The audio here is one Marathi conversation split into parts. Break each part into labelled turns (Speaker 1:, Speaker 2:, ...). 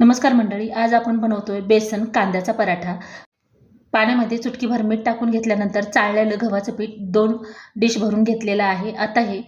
Speaker 1: नमस्कार मंडळी आज आपण बनवतोय बेसन कांद्याचा पराठा. पाण्यामध्ये चुटकीभर मीठ टाकून घेतल्यानंतर चाळलेलं गव्हाचं पीठ दोन डिश भरून घेतलेलं आहे. आता हे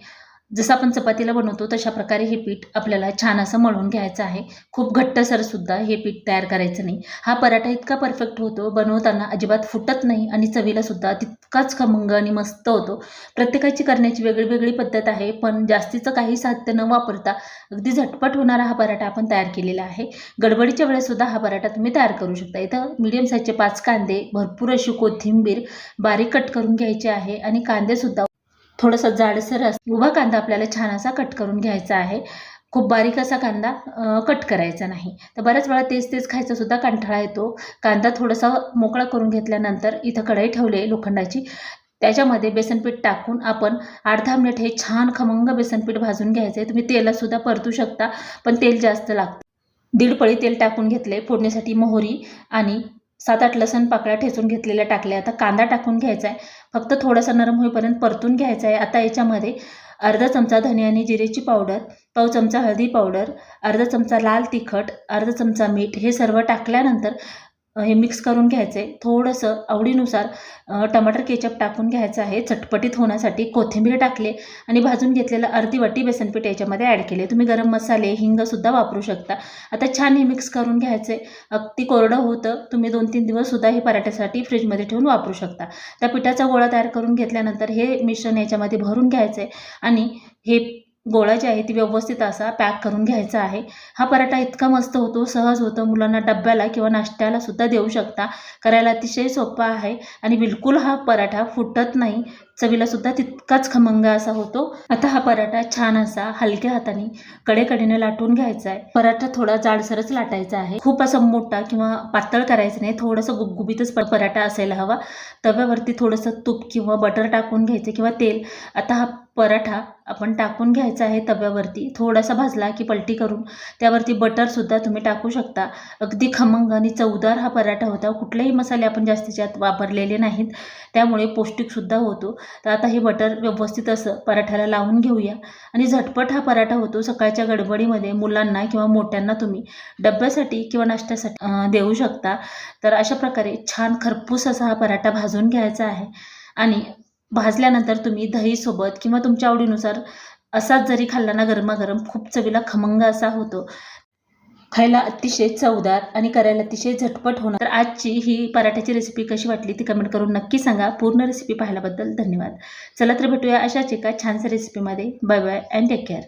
Speaker 1: जसं आपण चपातीला बनवतो तशा प्रकारे हे पीठ आपल्याला छान असं मळून घ्यायचं आहे. खूप घट्टसरसुद्धा हे पीठ तयार करायचं नाही. हा पराठा इतका परफेक्ट होतो बनवताना अजिबात फुटत नाही आणि चवीलासुद्धा तितकाच खमंग आणि मस्त होतो. प्रत्येकाची करण्याची वेगळी वेगळी पद्धत आहे पण जास्तीचं काही साहित्य न वापरता अगदी झटपट होणारा हा पराठा आपण तयार केलेला आहे. गडबडीच्या वेळेसुद्धा हा पराठा तुम्ही तयार करू शकता. इथं मीडियम साईजचे पाच कांदे भरपूर अशी कोथिंबीर बारीक कट करून घ्यायची आहे आणि कांदेसुद्धा थोडंसं जाडसर अस उभा कांदा आपल्याला छान असा कट करून घ्यायचा आहे. खूप बारीक असा कांदा कट करायचा नाही. तर बऱ्याच वेळा तेच तेच खायचा सुद्धा कंठाळा येतो. कांदा थोडासा मोकळा करून घेतल्यानंतर इथं कढई ठेवली आहे लोखंडाची. त्याच्यामध्ये बेसनपीठ टाकून आपण आठ दहा मिनिट हे छान खमंग बेसनपीठ भाजून घ्यायचं आहे तुम्ही तेलातसुद्धा परतू शकता पण तेल जास्त लागतं. दीड पळी तेल टाकून घेतले फोडण्यासाठी मोहरी आणि सात आठ लसण पाकळ्या ठेचून घेतलेल्या टाकल्या. आता कांदा टाकून घ्यायचा आहे फक्त थोडासा नरम होईपर्यंत परतून घ्यायचा आहे आता याच्यामध्ये अर्धा चमचा धने आणि जिरेची पावडर पाव चमचा हळदी पावडर अर्धा चमचा लाल तिखट अर्धा चमचा मीठ हे सर्व टाकल्यानंतर हे मिक्स करून घ्यायचं आहे थोडंसं आवडीनुसार टमाटर केचप टाकून घ्यायचं आहे. चटपटीत होण्यासाठी कोथिंबीर टाकले आणि भाजून घेतलेलं अर्धी वाटी बेसनपीठ याच्यामध्ये ॲड केले. तुम्ही गरम मसाले हिंगसुद्धा वापरू शकता. आता छान हे मिक्स करून घ्यायचं आहे अगदी कोरडं होतं. तुम्ही दोन तीन दिवससुद्धा हे पराठ्यासाठी फ्रीजमध्ये ठेवून वापरू शकता. त्या पिठाचा गोळा तयार करून घेतल्यानंतर हे मिश्रण याच्यामध्ये भरून घ्यायचं आहे आणि हे गोळा जे आहे ती व्यवस्थित असा पॅक करून घ्यायचा आहे. हा पराठा इतका मस्त होतो सहज होतो. मुलांना डब्याला किंवा नाश्त्याला सुद्धा देऊ शकता. करायला अतिशय सोपा आहे आणि बिलकुल हा पराठा फुटत नाही. चवीला सुद्धा तितकाच खमंग असा होतो. आता हा पराठा छान असा हलक्या हाताने कडेकडेने लाटून घ्यायचा आहे. पराठा थोडा जाडसरच लाटायचा आहे. खूप असा मोठा किंवा पातळ करायचं नाही. थोडंसं गुबगुबीतच प- पराठा असायला हवा. तव्यावरती थोडंसं तूप किंवा बटर टाकून घ्यायचं किंवा तेल. आता हा पराठा आपण टाकून घ्यायचा आहे तव्यावरती. थोडासा भाजला की पलटी करून त्यावरती बटरसुद्धा तुम्ही टाकू शकता. अगदी खमंग आणि चवदार हा पराठा होता. कुठलेही मसाले आपण जास्तीत वापरलेले नाहीत. त्यामुळे पौष्टिकसुद्धा होतो. तर आता हे बटर व्यवस्थित असं पराठ्याला लावून घेऊया. आणि झटपट हा पराठा होतो सकाळच्या गडबडीमध्ये मुलांना किंवा मोठ्यांना तुम्ही डब्यासाठी किंवा नाश्त्यासाठी देऊ शकता. तर अशा प्रकारे छान खरपूस असा हा पराठा भाजून घ्यायचा आहे. आणि भाजल्यानंतर तुम्ही दहीसोबत किंवा तुमच्या आवडीनुसार असाच जरी खाल्ला ना गरमागरम खूप चवीला खमंग असा होतो. खायला अतिशय चवदार आणि करायला अतिशय झटपट होणार. तर आजची ही पराठ्याची रेसिपी कशी वाटली ती कमेंट करून नक्की सांगा. पूर्ण रेसिपी पाहिल्याबद्दल धन्यवाद. चला तर भेटूया अशाच एका छानशा रेसिपीमध्ये bye bye and take care